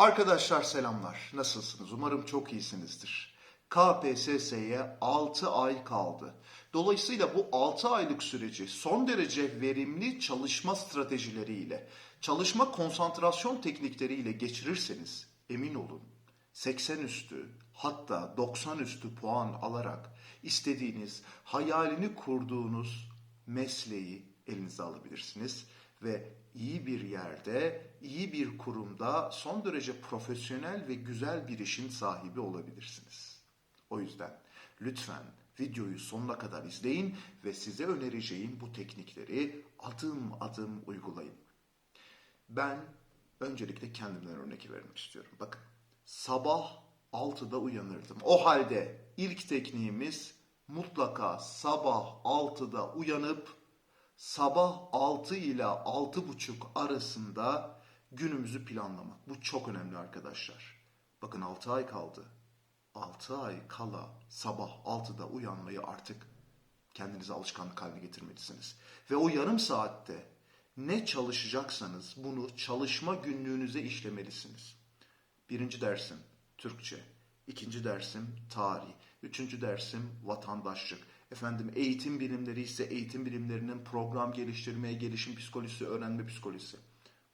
Arkadaşlar selamlar. Nasılsınız? Umarım çok iyisinizdir. KPSS'ye 6 ay kaldı. Dolayısıyla bu 6 aylık süreci son derece verimli çalışma stratejileriyle, çalışma konsantrasyon teknikleriyle geçirirseniz emin olun 80 üstü hatta 90 üstü puan alarak istediğiniz, hayalini kurduğunuz mesleği elinize alabilirsiniz ve iyi bir yerde, iyi bir kurumda son derece profesyonel ve güzel bir işin sahibi olabilirsiniz. O yüzden lütfen videoyu sonuna kadar izleyin ve size önereceğim bu teknikleri adım adım uygulayın. Ben öncelikle kendimden örnek vermek istiyorum. Bakın sabah 6'da uyanırdım. O halde ilk tekniğimiz mutlaka sabah 6'da uyanıp sabah 6 ile 6.30 arasında günümüzü planlamak. Bu çok önemli arkadaşlar. Bakın 6 ay kaldı. 6 ay kala sabah 6'da uyanmayı artık kendinize alışkanlık haline getirmelisiniz. Ve o yarım saatte ne çalışacaksanız bunu çalışma günlüğünüze işlemelisiniz. Birinci dersim Türkçe, ikinci dersim tarih, üçüncü dersim vatandaşlık. Efendim eğitim bilimleri ise eğitim bilimlerinin program geliştirmeye, gelişim psikolojisi, öğrenme psikolojisi.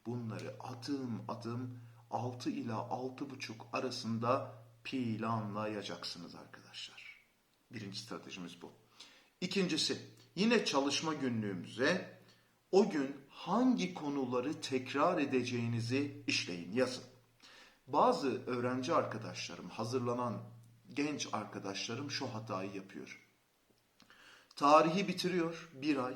Bunları adım adım 6 ila 6,5 arasında planlayacaksınız arkadaşlar. Birinci stratejimiz bu. İkincisi yine çalışma günlüğümüze o gün hangi konuları tekrar edeceğinizi işleyin, yazın. Bazı öğrenci arkadaşlarım, hazırlanan genç arkadaşlarım şu hatayı yapıyor. Tarihi bitiriyor bir ay.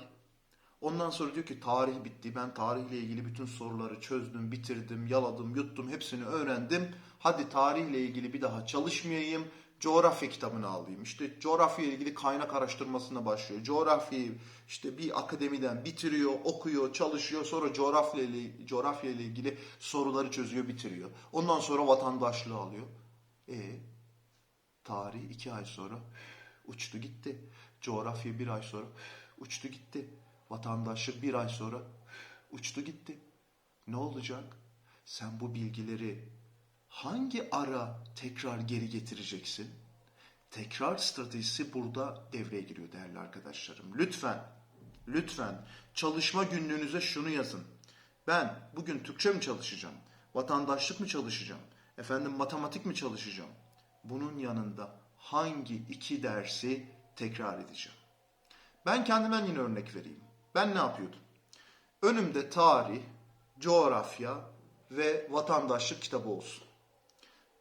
Ondan sonra diyor ki tarih bitti. Ben tarihle ilgili bütün soruları çözdüm, bitirdim, yaladım, yuttum, hepsini öğrendim. Hadi tarihle ilgili bir daha çalışmayayım. Coğrafya kitabını alayım. İşte coğrafya ile ilgili kaynak araştırmasına başlıyor. Coğrafyayı işte bir akademiden bitiriyor, okuyor, çalışıyor. Sonra coğrafya ile, coğrafya ile ilgili soruları çözüyor, bitiriyor. Ondan sonra vatandaşlığı alıyor. E tarih iki ay sonra uçtu gitti. Coğrafya bir ay sonra uçtu gitti. Vatandaşlık bir ay sonra uçtu gitti. Ne olacak? Sen bu bilgileri hangi ara tekrar geri getireceksin? Tekrar stratejisi burada devreye giriyor değerli arkadaşlarım. Lütfen, lütfen çalışma günlüğünüze şunu yazın. Ben bugün Türkçe mi çalışacağım? Vatandaşlık mı çalışacağım? Efendim matematik mi çalışacağım? Bunun yanında hangi iki dersi tekrar edeceğim? Ben kendimden yine örnek vereyim. Ben ne yapıyordum? Önümde tarih, coğrafya ve vatandaşlık kitabı olsun.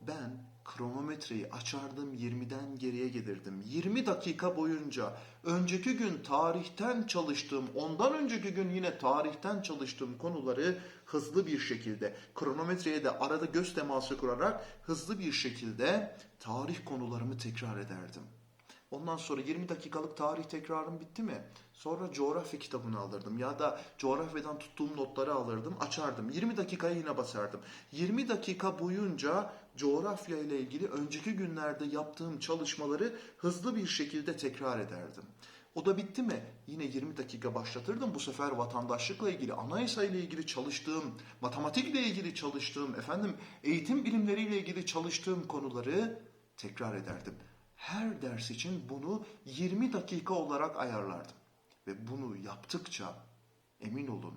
Ben kronometreyi açardım 20'den geriye gelirdim. 20 dakika boyunca önceki gün tarihten çalıştığım, ondan önceki gün yine tarihten çalıştığım konuları hızlı bir şekilde kronometreye de arada göz teması kurarak hızlı bir şekilde tarih konularımı tekrar ederdim. Ondan sonra 20 dakikalık tarih tekrarım bitti mi? Sonra coğrafya kitabını alırdım ya da coğrafyadan tuttuğum notları alırdım, açardım. 20 dakikaya yine basardım. 20 dakika boyunca coğrafya ile ilgili önceki günlerde yaptığım çalışmaları hızlı bir şekilde tekrar ederdim. O da bitti mi? Yine 20 dakika başlatırdım. Bu sefer vatandaşlıkla ilgili, anayasa ile ilgili çalıştığım, matematikle ilgili çalıştığım, efendim eğitim bilimleriyle ilgili çalıştığım konuları tekrar ederdim her ders için bunu 20 dakika olarak ayarlardım. Ve bunu yaptıkça emin olun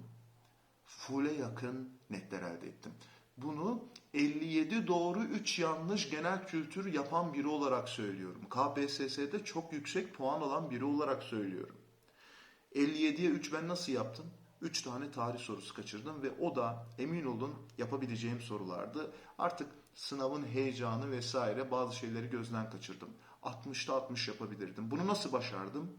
full'e yakın netler elde ettim. Bunu 57 doğru 3 yanlış genel kültür yapan biri olarak söylüyorum. KPSS'de çok yüksek puan alan biri olarak söylüyorum. 57'ye 3 ben nasıl yaptım? 3 tane tarih sorusu kaçırdım ve o da emin olun yapabileceğim sorulardı. Artık sınavın heyecanı vesaire bazı şeyleri gözden kaçırdım. 60'ta 60 yapabilirdim. Bunu nasıl başardım?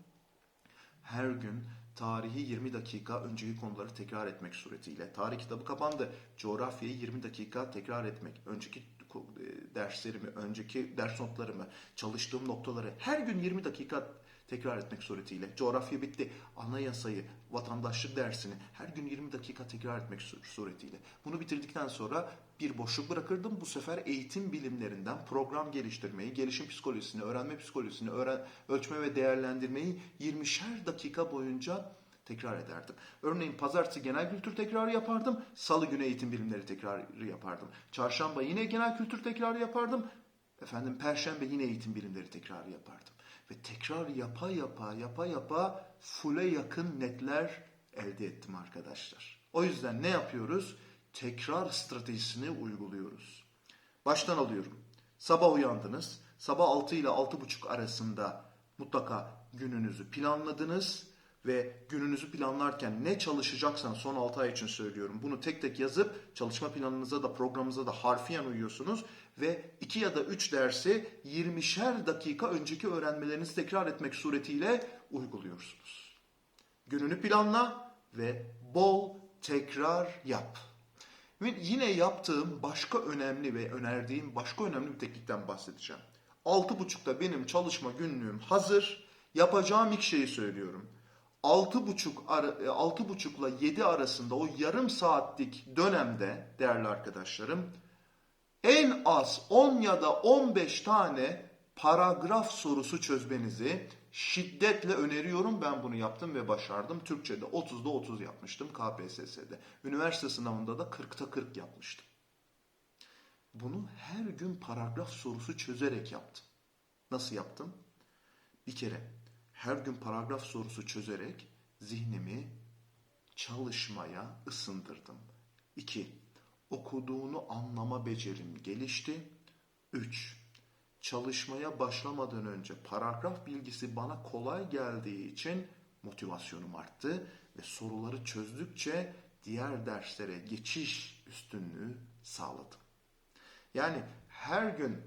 Her gün tarihi 20 dakika önceki konuları tekrar etmek suretiyle. Tarih kitabı kapandı. Coğrafyayı 20 dakika tekrar etmek. Önceki e, derslerimi, önceki ders notlarımı, çalıştığım noktaları her gün 20 dakika tekrar etmek suretiyle. Coğrafya bitti. Anayasayı, vatandaşlık dersini her gün 20 dakika tekrar etmek suretiyle. Bunu bitirdikten sonra bir boşluk bırakırdım. Bu sefer eğitim bilimlerinden program geliştirmeyi, gelişim psikolojisini, öğrenme psikolojisini, öğren ölçme ve değerlendirmeyi 20'şer dakika boyunca tekrar ederdim. Örneğin pazartesi genel kültür tekrarı yapardım. Salı günü eğitim bilimleri tekrarı yapardım. Çarşamba yine genel kültür tekrarı yapardım. Efendim perşembe yine eğitim bilimleri tekrarı yapardım. Ve tekrar yapa yapa yapa yapa full'e yakın netler elde ettim arkadaşlar. O yüzden ne yapıyoruz? Tekrar stratejisini uyguluyoruz. Baştan alıyorum. Sabah uyandınız. Sabah 6 ile 6.30 arasında mutlaka gününüzü planladınız ve gününüzü planlarken ne çalışacaksan son 6 ay için söylüyorum. Bunu tek tek yazıp çalışma planınıza da programınıza da harfiyen uyuyorsunuz ve 2 ya da 3 dersi 20'şer dakika önceki öğrenmelerinizi tekrar etmek suretiyle uyguluyorsunuz. Gününü planla ve bol tekrar yap. Ve yine yaptığım başka önemli ve önerdiğim başka önemli bir teknikten bahsedeceğim. 6.30'da benim çalışma günlüğüm hazır. Yapacağım ilk şeyi söylüyorum. 6.30 ara, 6.30 ile 7 arasında o yarım saatlik dönemde değerli arkadaşlarım en az 10 ya da 15 tane paragraf sorusu çözmenizi şiddetle öneriyorum. Ben bunu yaptım ve başardım. Türkçe'de 30'da 30 yapmıştım KPSS'de. Üniversite sınavında da 40'ta 40 yapmıştım. Bunu her gün paragraf sorusu çözerek yaptım. Nasıl yaptım? Bir kere her gün paragraf sorusu çözerek zihnimi çalışmaya ısındırdım. 2. Okuduğunu anlama becerim gelişti. 3. Çalışmaya başlamadan önce paragraf bilgisi bana kolay geldiği için motivasyonum arttı ve soruları çözdükçe diğer derslere geçiş üstünlüğü sağladım. Yani her gün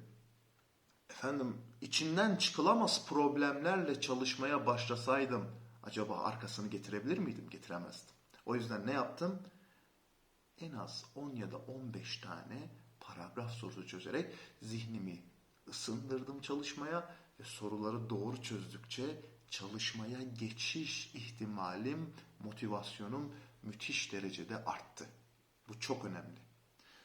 efendim içinden çıkılamaz problemlerle çalışmaya başlasaydım acaba arkasını getirebilir miydim? Getiremezdim. O yüzden ne yaptım? En az 10 ya da 15 tane paragraf sorusu çözerek zihnimi ısındırdım çalışmaya ve soruları doğru çözdükçe çalışmaya geçiş ihtimalim, motivasyonum müthiş derecede arttı. Bu çok önemli.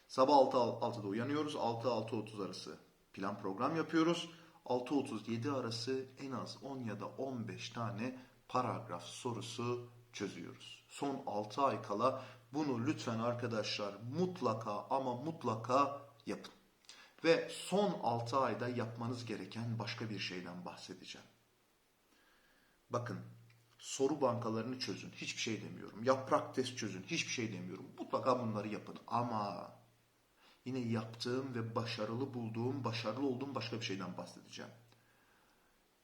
Sabah 6-6'da uyanıyoruz. 6-6.30 arası plan program yapıyoruz. 6.37 arası en az 10 ya da 15 tane paragraf sorusu çözüyoruz. Son 6 ay kala bunu lütfen arkadaşlar mutlaka ama mutlaka yapın. Ve son 6 ayda yapmanız gereken başka bir şeyden bahsedeceğim. Bakın soru bankalarını çözün. Hiçbir şey demiyorum. Yaprak test çözün. Hiçbir şey demiyorum. Mutlaka bunları yapın. Ama yine yaptığım ve başarılı bulduğum, başarılı olduğum başka bir şeyden bahsedeceğim.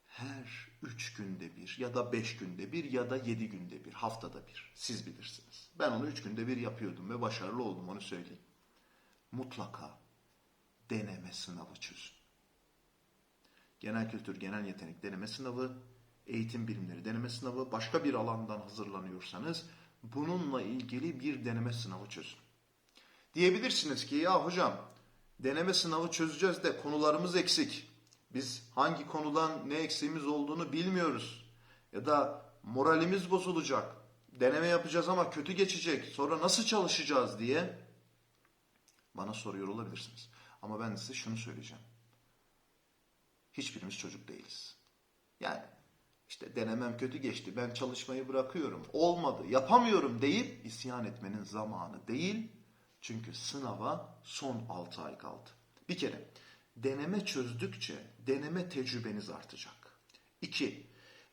Her üç günde bir ya da beş günde bir ya da yedi günde bir, haftada bir. Siz bilirsiniz. Ben onu üç günde bir yapıyordum ve başarılı oldum onu söyleyeyim. Mutlaka deneme sınavı çözün. Genel kültür, genel yetenek deneme sınavı, eğitim bilimleri deneme sınavı, başka bir alandan hazırlanıyorsanız bununla ilgili bir deneme sınavı çözün. Diyebilirsiniz ki ya hocam deneme sınavı çözeceğiz de konularımız eksik. Biz hangi konudan ne eksiğimiz olduğunu bilmiyoruz. Ya da moralimiz bozulacak. Deneme yapacağız ama kötü geçecek. Sonra nasıl çalışacağız diye bana soruyor olabilirsiniz. Ama ben size şunu söyleyeceğim. Hiçbirimiz çocuk değiliz. Yani işte denemem kötü geçti. Ben çalışmayı bırakıyorum. Olmadı, yapamıyorum deyip isyan etmenin zamanı değil. Çünkü sınava son 6 ay kaldı. Bir kere deneme çözdükçe deneme tecrübeniz artacak. İki,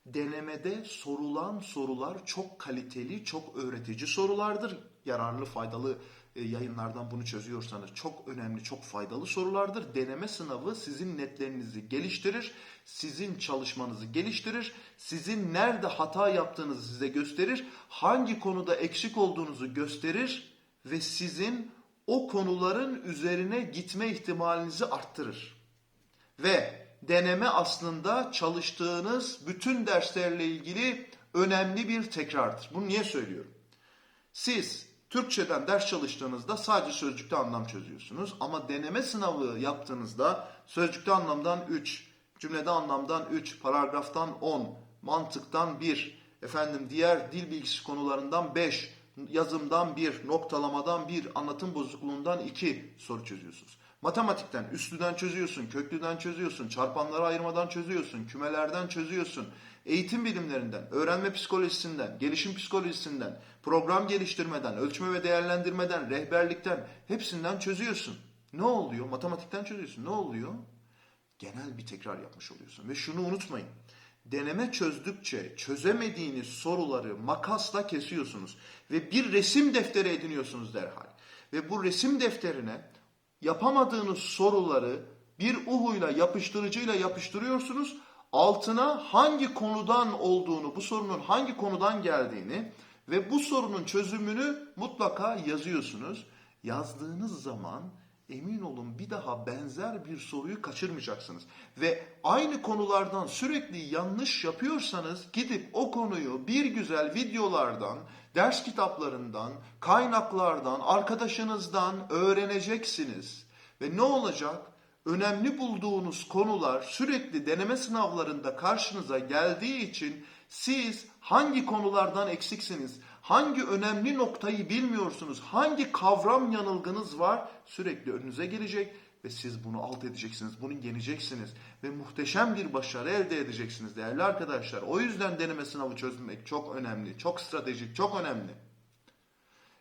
denemede sorulan sorular çok kaliteli, çok öğretici sorulardır. Yararlı, faydalı e, yayınlardan bunu çözüyorsanız çok önemli, çok faydalı sorulardır. Deneme sınavı sizin netlerinizi geliştirir, sizin çalışmanızı geliştirir, sizin nerede hata yaptığınızı size gösterir, hangi konuda eksik olduğunuzu gösterir ve sizin o konuların üzerine gitme ihtimalinizi arttırır. Ve deneme aslında çalıştığınız bütün derslerle ilgili önemli bir tekrardır. Bunu niye söylüyorum? Siz Türkçeden ders çalıştığınızda sadece sözcükte anlam çözüyorsunuz ama deneme sınavı yaptığınızda sözcükte anlamdan 3, cümlede anlamdan 3, paragraftan 10, mantıktan 1, efendim diğer dil bilgisi konularından 5, yazımdan 1, noktalamadan 1, anlatım bozukluğundan 2 soru çözüyorsunuz. Matematikten üstlüden çözüyorsun, köklüden çözüyorsun, çarpanları ayırmadan çözüyorsun, kümelerden çözüyorsun. Eğitim bilimlerinden, öğrenme psikolojisinden, gelişim psikolojisinden, program geliştirmeden, ölçme ve değerlendirmeden, rehberlikten hepsinden çözüyorsun. Ne oluyor? Matematikten çözüyorsun. Ne oluyor? Genel bir tekrar yapmış oluyorsun. Ve şunu unutmayın. Deneme çözdükçe çözemediğiniz soruları makasla kesiyorsunuz. Ve bir resim defteri ediniyorsunuz derhal. Ve bu resim defterine yapamadığınız soruları bir uhuyla yapıştırıcıyla yapıştırıyorsunuz. Altına hangi konudan olduğunu, bu sorunun hangi konudan geldiğini ve bu sorunun çözümünü mutlaka yazıyorsunuz. Yazdığınız zaman emin olun bir daha benzer bir soruyu kaçırmayacaksınız. Ve aynı konulardan sürekli yanlış yapıyorsanız gidip o konuyu bir güzel videolardan, ders kitaplarından, kaynaklardan, arkadaşınızdan öğreneceksiniz. Ve ne olacak? Önemli bulduğunuz konular sürekli deneme sınavlarında karşınıza geldiği için siz hangi konulardan eksiksiniz, hangi önemli noktayı bilmiyorsunuz, hangi kavram yanılgınız var sürekli önünüze gelecek ve siz bunu alt edeceksiniz, bunu yeneceksiniz ve muhteşem bir başarı elde edeceksiniz değerli arkadaşlar. O yüzden deneme sınavı çözmek çok önemli, çok stratejik, çok önemli.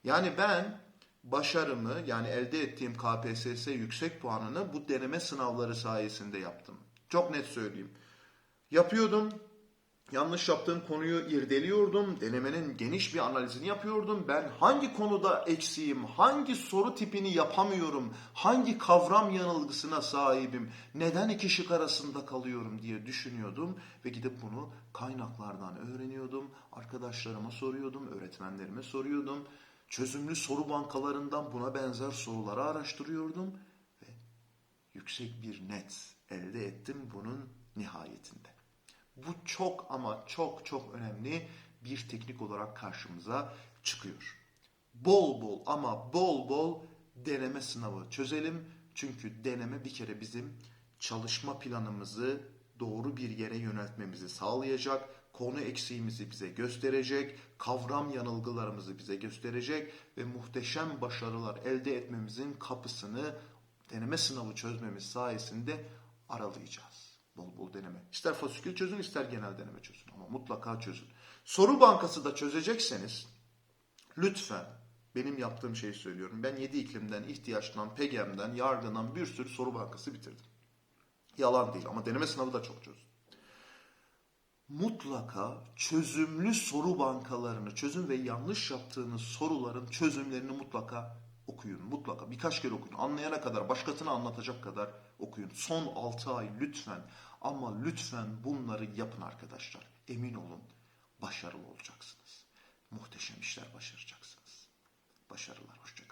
Yani ben başarımı yani elde ettiğim KPSS yüksek puanını bu deneme sınavları sayesinde yaptım. Çok net söyleyeyim. Yapıyordum, yanlış yaptığım konuyu irdeliyordum, denemenin geniş bir analizini yapıyordum. Ben hangi konuda eksiğim, hangi soru tipini yapamıyorum, hangi kavram yanılgısına sahibim, neden iki şık arasında kalıyorum diye düşünüyordum ve gidip bunu kaynaklardan öğreniyordum, arkadaşlarıma soruyordum, öğretmenlerime soruyordum. Çözümlü soru bankalarından buna benzer soruları araştırıyordum ve yüksek bir net elde ettim bunun nihayetinde. Bu çok ama çok çok önemli bir teknik olarak karşımıza çıkıyor. Bol bol ama bol bol deneme sınavı çözelim. Çünkü deneme bir kere bizim çalışma planımızı doğru bir yere yöneltmemizi sağlayacak. Konu eksiğimizi bize gösterecek, kavram yanılgılarımızı bize gösterecek ve muhteşem başarılar elde etmemizin kapısını deneme sınavı çözmemiz sayesinde aralayacağız. Bol bol deneme. İster fasikül çözün ister genel deneme çözün ama mutlaka çözün. Soru bankası da çözecekseniz lütfen benim yaptığım şeyi söylüyorum. Ben 7 iklimden, ihtiyaçtan, PEGEM'den, yargıdan bir sürü soru bankası bitirdim. Yalan değil ama deneme sınavı da çok çözdüm. Mutlaka çözümlü soru bankalarını çözün ve yanlış yaptığınız soruların çözümlerini mutlaka okuyun. Mutlaka birkaç kere okuyun. Anlayana kadar, başkasına anlatacak kadar okuyun. Son 6 ay lütfen ama lütfen bunları yapın arkadaşlar. Emin olun başarılı olacaksınız. Muhteşem işler başaracaksınız. Başarılar, hoşçakalın.